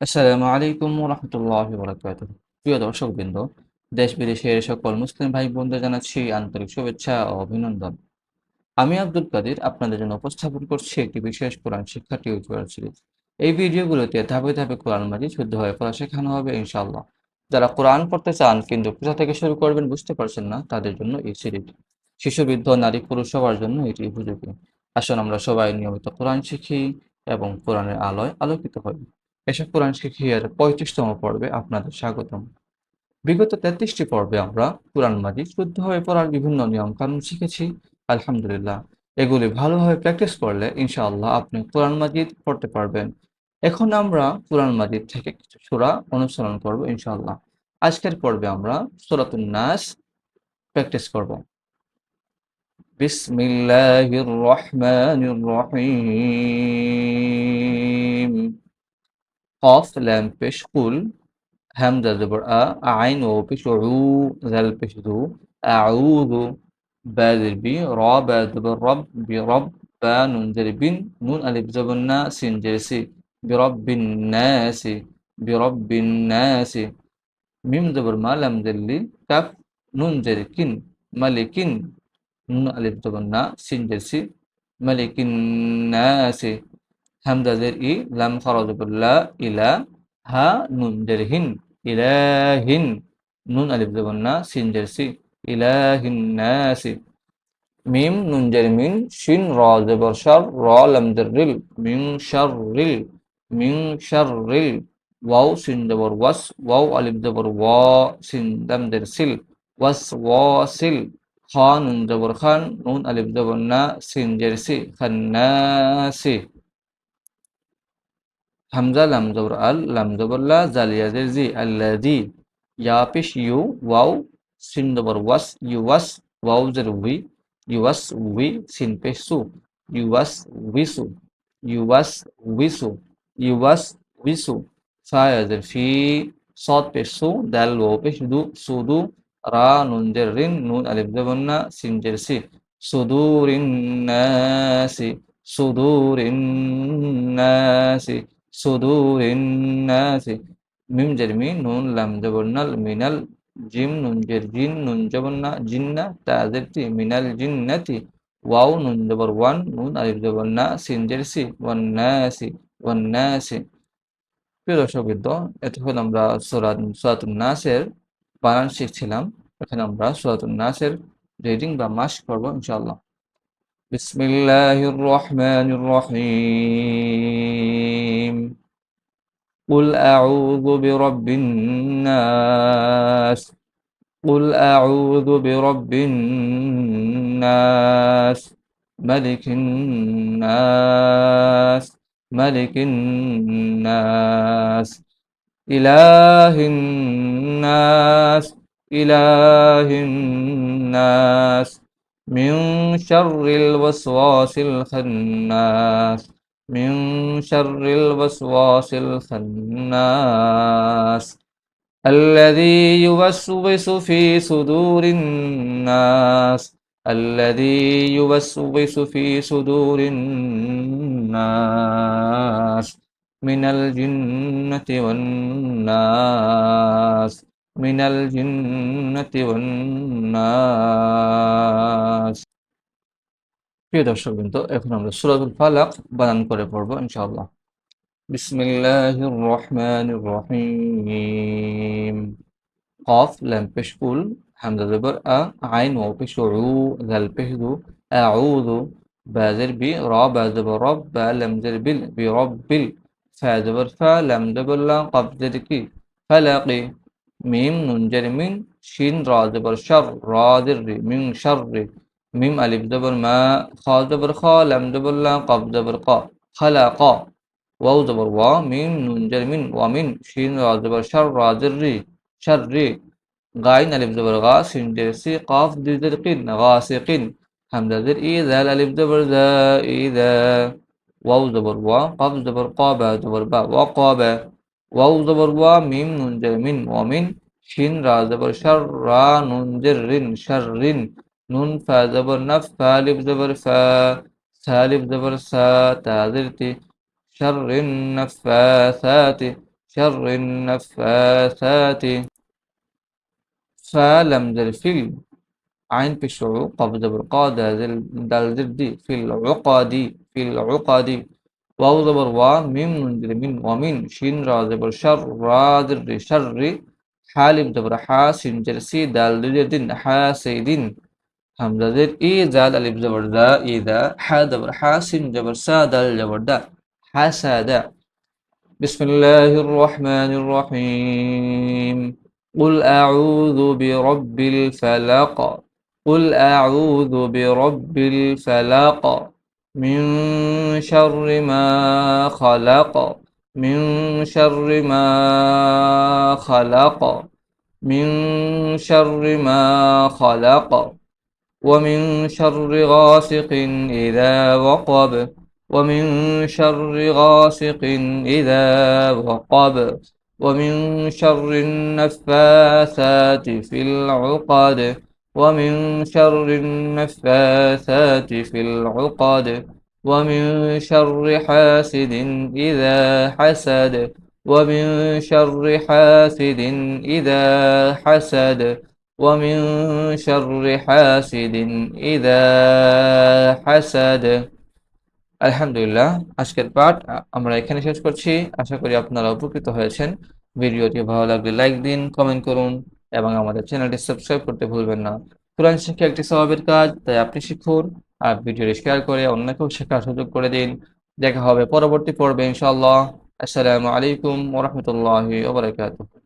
আসসালামু আলাইকুম রহমতুল্লাহ বরকাত প্রিয় দর্শকবৃন্দ দেশ বিদেশের সকল মুসলিম ভাই বোনদের জানাচ্ছি আন্তরিক শুভেচ্ছা ও অভিনন্দন। আমি আব্দুল কাদির, আপনাদের জন্য উপস্থাপন করছি একটি বিশেষ কোরআন শিক্ষা টিউটোরিয়াল সিরিজ। এই ভিডিওগুলোতে ধাপে ধাপে কোরআন মাজিদ হয়ে পড়া শেখানো হবে, ইনশাআল্লাহ। যারা কোরআন পড়তে চান কিন্তু কোথা থেকে শুরু করবেন, বুঝতে পারছেন না, তাদের জন্য এই সিরিজ। শিশু বৃদ্ধ নারী, পুরুষ সবার জন্য এটি উপযোগী। আসুন আমরা সবাই নিয়মিত কোরআন শিখি এবং কোরআনের আলোয় আলোকিত হই। এসব কোরআন শিখিয়ার পঁয়ত্রিশতম পর্বে আপনাদের স্বাগতম। বিগত তেত্রিশটি পর্বে আমরা কোরআন মাজিদ শুদ্ধভাবে পড়ার বিভিন্ন নিয়ম কানুন শিখেছি, আলহামদুলিল্লাহ। এগুলি ভালোভাবে প্র্যাকটিস করলে ইনশাআল্লাহ আপনি কোরআন মাজিদ পড়তে পারবেন। এখন আমরা কোরআন মাজিদ থেকে কিছু সূরা অনুসরণ করব ইনশাআল্লাহ। আজকের পর্বে আমরা সূরাতুন নাস প্র্যাকটিস করব। বিসমিল্লাহির রহমানির রহিম। কফ ল্যাম পেশ কুল হামজা জবর আ আইন ও পেশ উ জাল পেশ দু আউযু বা জের বি র বা জবর রব বি রব বা নুন জের বিন নুন আলিফ জবর না সিন জের সি বি রব্বিন নাসি বি রব্বিন নাসি মিম জবর মা লাম জের লি কাফ নুন জের কিন মালিকিন নুন আলিফ জবর না সিন জের সি মালিকিন নাসি হামজা জের ই লাম খরজবুল্লাহ ইলা হা নুন জের হিন ইলাহিন, নুন আলিফ জবর না, সিন জের সি ইলাহিন নাসি। মিম, নুন জের মিন শিন, র জবর শার র লাম জের রিল মিন শার রিল মিন শার রিল ওয়াও সিন জবর ওয়াস, ওয়াও আলিফ জবর ওয়া সিন দাম জের সিল ওয়াস ওয়াসিল নুন জবর খান, নুন আলিফ জবর না, সিন জের খান্নাসি হামজা, লাম জবর আল, লাম জবরলা জালিয়াজের জি আল্লাদি ইয়া পেশ ইউ ওয়াও, সিন জবর ওয়াস, ইউ ওয়াস উই, ইউ ওয়াস উই, সিন পেশ সু, ইউ ওয়াস উইসু ইউ ওয়াস উইসু ইউ ওয়াস উইসু ফায়াজের ফি সদ পেশ সু, দাল ওয়াও দু, সুদু, রা, নুন জের রিন, নুন আলিফ জবর না, সিন জের সি, সুদুরিন নাসি, সুদুরিন সুদুরিন নাসি। মিম জারমি নুন, লাম জবর্নাল মিনাল জিম নুন জের জিন, নুন জবরনা জিন্না তাজেরটি মিনাল জিন্নাতি ওয়াও, নুন জবর ওয়ান, নুন আলিফ জবরনা সিন জের সি, ওয়ান নাসি ওয়ান নাসি প্রিয় দর্শকবৃন্দ এতক্ষণ আমরা সোরাত সোরাতুল নাসের বানান শিখছিলাম। এখানে আমরা সোরাতুল নাসের রিডিং বা মাস করব ইনশাআল্লাহ। বিসমিল্লাহির রহমানির রহিম। قل أعوذ برب الناس قل أعوذ برب الناس ملك الناس ملك الناس إله الناس إله الناس من شر الوسواس الخناس من شر الوسواس الخناس الذي يوسوس في صدور الناس الذي يوسوس في صدور الناس من الجنة والناس من الجنة والناس. প্রিয় দর্শক কিন্তু এখন আমরা সুরাতুল ফালাক বানান করে পড়ব, ইনশাআল্লাহ। বিসমিল্লাহির রহমানির রহিম কফ, লাম পেশ উল হামজা জবর, আ, আইন ওয়া পেশ উ যাল পেশ দু আউযু, বা জের বি র বা জবর, রব, বা লাম জের বিল বি রব্বিল, ফা জবর, ফা, লাম জবর, লা, কফ জের কি ফালাকি, মিম, নুন জের মিন শিন, র জবর, শর, র জের রি মিন শর রি ميم ألف دبر ما خا دبر خا لم دبر لا قاف دبر قا خلاقا واو دبر وا ميم نون جر من ومن شين را دبر شر را ري شر ري غاين ألف دبر غا سين جر سي قاف در قين غاسقين همزة در إي إذا الألف دبر ذا إي ذا. واو دبر وا قاف دبر قا با دبر با وقابا واو دبر وا ميم نون جر من ومن شين را دبر شر را نون جر شر نون فا زبر نف فا لب زبر فا سالب زبر سا تازرتي شر النفاثات شر النفاثات فا لم زر في عين بشعو قف زبر قاد دل زر دي في العقاد في العقاد واو زبر وا ميم نون زر من ومن شين را زبر شر را زر شر حالب زبر حاسين جرسي دل زر دين حاسدين همزه ای زال الف زبر دا اذا حا زبر حاسم زبر سا دال زبر دا حسد بسم الله الرحمن الرحيم. قل أعوذ برب الفلق. قل أعوذ برب الفلق. من شر ما خلق. من شر ما خلق. من شر ما خلق. ومن شر غاسق إذا وقب ومن شر غاسق إذا وقب ومن شر النفاثات في العقد ومن شر النفاثات في العقد ومن شر حاسد إذا حسد ومن شر حاسد إذا حسد. ومن شر حاسد إذا حسد আলহামদুলিল্লাহ আজকের পাঠ আমরা এখানে শেষ করছি আশা করি আপনারা উপকৃত হয়েছেন ভিডিওটি ভালো লাগলে লাইক দিন কমেন্ট করুন এবং আমাদের চ্যানেলটি সাবস্ক্রাইব করতে ভুলবেন না কোরআন শিক্ষা একটি স্বভাবের কাজ তাই আপনি শিখুন আর ভিডিওটি শেয়ার করে অন্যকেও শেখার সুযোগ করে দিন দেখা হবে পরবর্তী পর্বে ইনশাআল্লাহ আসসালামু আলাইকুম ওরহমতুল্লাহি ওবরাকাতুহ